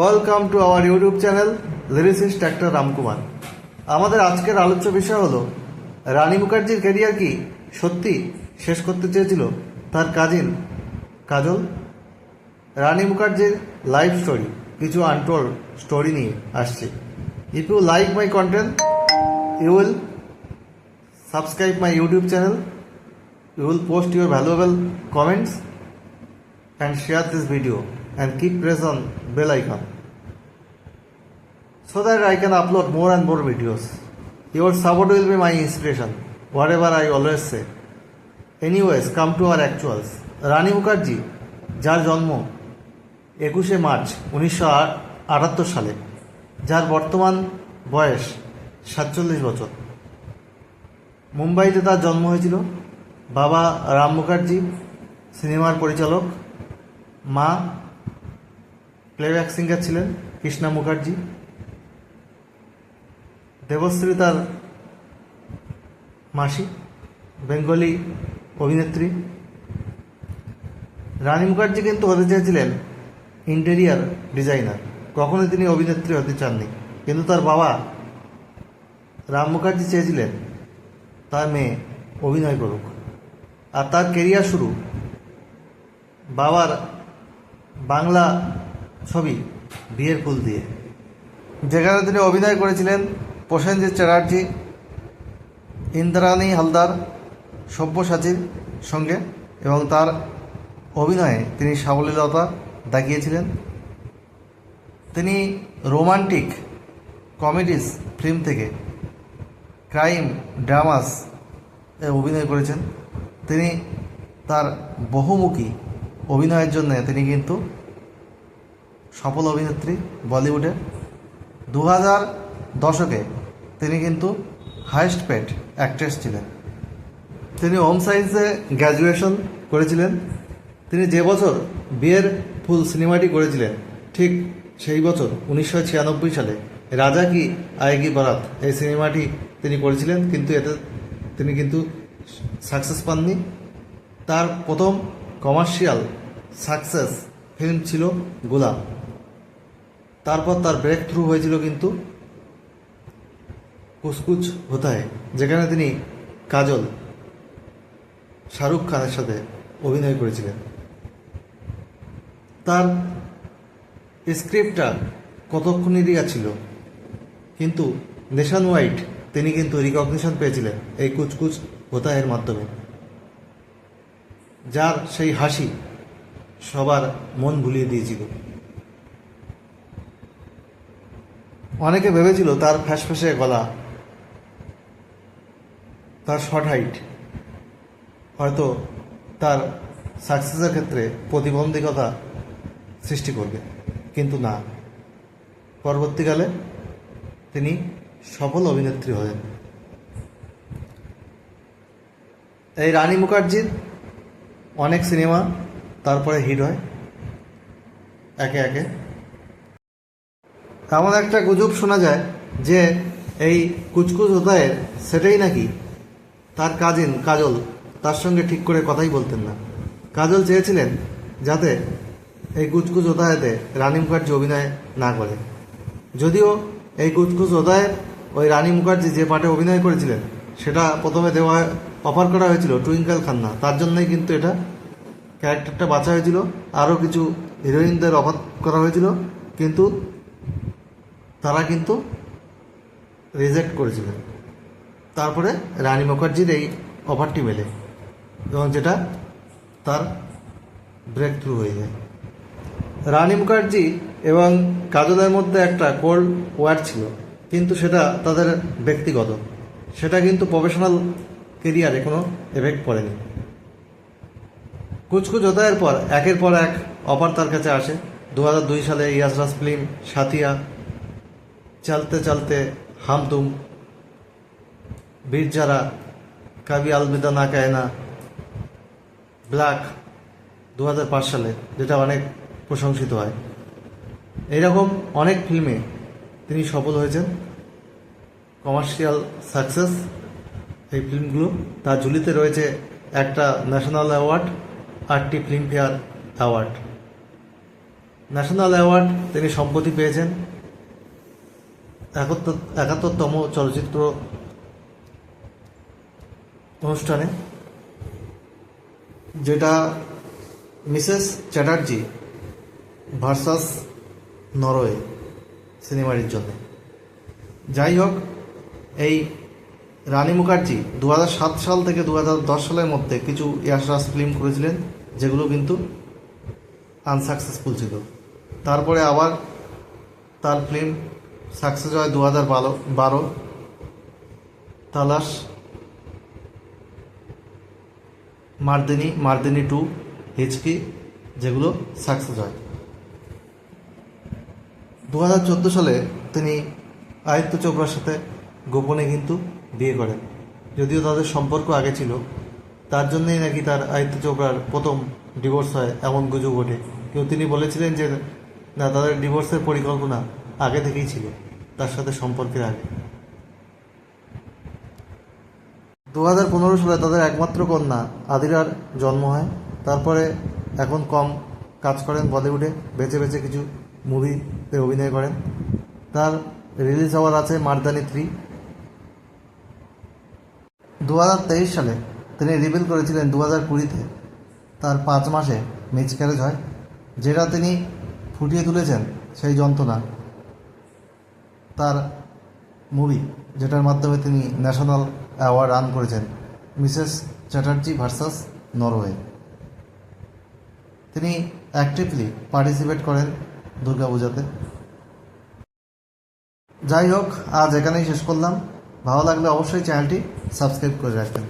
Welcome to our YouTube channel lyricist doctor Ramkumar আমাদের আজকের আলোচ্য বিষয় হলো, রানী মুখার্জির ক্যারিয়ার কি সত্যি শেষ করতে চেয়েছিল তার কাজিন কাজল? রানী মুখার্জির লাইফ স্টোরি কিছু আনটোল স্টোরি নিয়ে আসছে। If you like my content you will subscribe my YouTube channel you will post your valuable comments and share this video. And keep press on bell icon so that I can upload more and more videos. Your support will be my inspiration, whatever I always say. Anyways, come to our actuals. Rani Mukherjee যার জন্ম একুশে March উনিশশো আটাত্তর সালে যার বর্তমান বয়স সাতচল্লিশ বছর মুম্বাইতে তার জন্ম হয়েছিল বাবা রাম মুখার্জি সিনেমার পরিচালক মা প্লেব্যাক সিঙ্গার ছিলেন কৃষ্ণা মুখার্জি। দেবশ্রী তার মাসি, বেঙ্গলি অভিনেত্রী। রানী মুখার্জি কিন্তু হতে চেয়েছিলেন ইন্টেরিয়ার ডিজাইনার। কখনোই তিনি অভিনেত্রী হতে চাননি। কিন্তু তার বাবা রাম মুখার্জি চেয়েছিলেন তার মেয়ে অভিনয় করুক। আর তার কেরিয়ার শুরু বাবার বাংলা ছবি, বিয়ের ফুল দিয়ে। যেখানে তিনি অভিনয় করেছিলেন প্রসেনজিৎ চ্যাটার্জি, ইন্দ্রাণী হালদার, সব্যসাচীর সঙ্গে এবং তার অভিনয়ে তিনি সাবলীলতা দেখিয়েছিলেন। তিনি রোমান্টিক কমেডিস ফিল্ম থেকে ক্রাইম ড্রামাস এ অভিনয় করেছেন। তিনি তার বহুমুখী অভিনয়ের জন্য তিনি কিন্তু সফল অভিনেত্রী বলিউডে দু হাজার দশকে তিনি কিন্তু হাইস্ট পেড অ্যাক্ট্রেস ছিলেন। তিনি হোম সায়েন্সে গ্র্যাজুয়েশন করেছিলেন। তিনি যে বছর বিয়ের ফুল সিনেমাটি করেছিলেন, ঠিক সেই বছর উনিশশো ছিয়ানব্বই সালে রাজা কি আয়েগি বারাত এই সিনেমাটি তিনি করেছিলেন, কিন্তু এতে তিনি কিন্তু সাকসেস পাননি। তার প্রথম কমার্শিয়াল সাকসেস ফিল্ম ছিল গোলাম। তারপর তার ব্রেক থ্রু হয়েছিল কিন্তু কুচকুচ হোতায়, যেখানে তিনি কাজল শাহরুখ খানের সাথে অভিনয় করেছিলেন। তার স্ক্রিপ্টটা কতক্ষণেরই ছিল, কিন্তু নেশান ওয়াইড তিনি কিন্তু রিকগনিশন পেয়েছিলেন এই কুচকুচ হোতায়ের মাধ্যমে। যার সেই হাসি সবার মন ভুলিয়ে দিয়েছিল। অনেকে ভেবেছিল তার ফ্যাসফ্যাসে গলা, তার শর্ট হাইট, হয়তো তার সাকসেসের ক্ষেত্রে প্রতিবন্ধকতা সৃষ্টি করবে। কিন্তু না। পরবর্তীকালে তিনি সফল অভিনেত্রী হলেন। এই রানী মুখার্জির অনেক সিনেমা তারপরে হিট হয়। একে একে এমন একটা গুজব শোনা যায় যে এই কুচকুচ হোতায়ের সেটাই নাকি তার কাজিন কাজল তার সঙ্গে ঠিক করে কথাই বলতেন না। কাজল চেয়েছিলেন যাতে এই কুচকুচ হোতায়েতে রানী মুখার্জি অভিনয় না করে। যদিও এই কুচকুচ হোতায়ের ওই রানী মুখার্জি যে পার্টে অভিনয় করেছিলেন, সেটা প্রথমে দেওয়া অফার করা হয়েছিল টুইঙ্কেল খান্না। তার জন্যই কিন্তু এটা ক্যারেক্টারটা বাঁচা হয়েছিল। আরও কিছু হিরোইনদের অফার করা হয়েছিল। কিন্তু তারা কিন্তু রিজেক্ট করেছিলেন। তারপরে রানী মুখার্জির এই অফারটি মেলে এবং যেটা তার ব্রেক থ্রু হয়ে যায়। রানী মুখার্জি এবং কাজলের মধ্যে একটা কোল্ড ওয়ার ছিল, কিন্তু সেটা তাদের ব্যক্তিগত। সেটা কিন্তু প্রফেশনাল কেরিয়ারে কোনো এফেক্ট পড়েনি। কুচকুচ হোতায়ের পর, একের পর এক অফার তার কাছে আসে। দু সালে ইয়াসরাজ ফিল্ম সাথিয়া চলতে চলতে হাম তুম বীর যারা কাবি আলবিদা না কায়না, ব্ল্যাক দু হাজার পাঁচ সালে, যেটা অনেক প্রশংসিত হয়। এইরকম অনেক ফিল্মে তিনি সফল হয়েছেন। কমার্শিয়াল সাকসেস, এই ফিল্মগুলো। তার ঝুলিতে রয়েছে একটা ন্যাশনাল অ্যাওয়ার্ড, আটটি ফিল্মফেয়ার অ্যাওয়ার্ড। ন্যাশনাল অ্যাওয়ার্ড তিনি সম্প্রতি পেয়েছেন। একাত্তর, একাত্তরতম চলচ্চিত্র অনুষ্ঠানে, যেটা মিসেস চ্যাটার্জি ভার্সাস নরওয়ে সিনেমাটির জন্য। যাই হোক, এই রানী মুখার্জি দু হাজার সাত সাল থেকে দু হাজার দশ সালের মধ্যে কিছু ইয়াশরাজ ফিল্ম করেছিলেন, যেগুলো কিন্তু আনসাকসেসফুল ছিল। তারপরে আবার তার ফিল্ম সাকসেস হয় দু হাজার বারো বারো। তালাশ। মার্দিনী মার্দিনী টু হিচকি যেগুলো সাকসেস হয়। দু হাজার চোদ্দ সালে তিনি আদিত্য চোপড়ার সাথে গোপনে কিন্তু বিয়ে করেন। যদিও তাদের সম্পর্ক আগে ছিল, তার জন্যই নাকি তার আদিত্য চোপড়ার প্রথম ডিভোর্স হয়, এমন গুজব ওঠে। কিন্তু তিনি বলেছিলেন যে, না, তাদের ডিভোর্সের পরিকল্পনা আগে থেকেই ছিল, তার সাথে সম্পর্কের আগে। দু হাজার পনেরো সালে তাদের একমাত্র কন্যা আদিরার জন্ম হয়। তারপরে এখন কম কাজ করেন বলিউডে বেছে বেছে কিছু মুভিতে অভিনয় করেন। তার রিলিজ হওয়ার আছে মারদানি থ্রি। দু হাজার তেইশ সালে তিনি রিভিল করেছিলেন দু হাজার কুড়িতে। তার পাঁচ মাসে মিসক্যারেজ হয়, যেটা তিনি ফুটিয়ে তুলেছেন সেই যন্ত্রণা। তার মুভি যেটার মাধ্যমে তিনি ন্যাশনাল অ্যাওয়ার্ড রান করেছেন মিসেস চ্যাটার্জি ভার্সাস নরওয়ে তিনি অ্যাক্টিভলি পার্টিসিপেট করেন দুর্গাপূজাতে। যাই হোক, আজ এখানেই শেষ করলাম। ভালো লাগলে অবশ্যই চ্যানেলটি সাবস্ক্রাইব করে রাখবেন।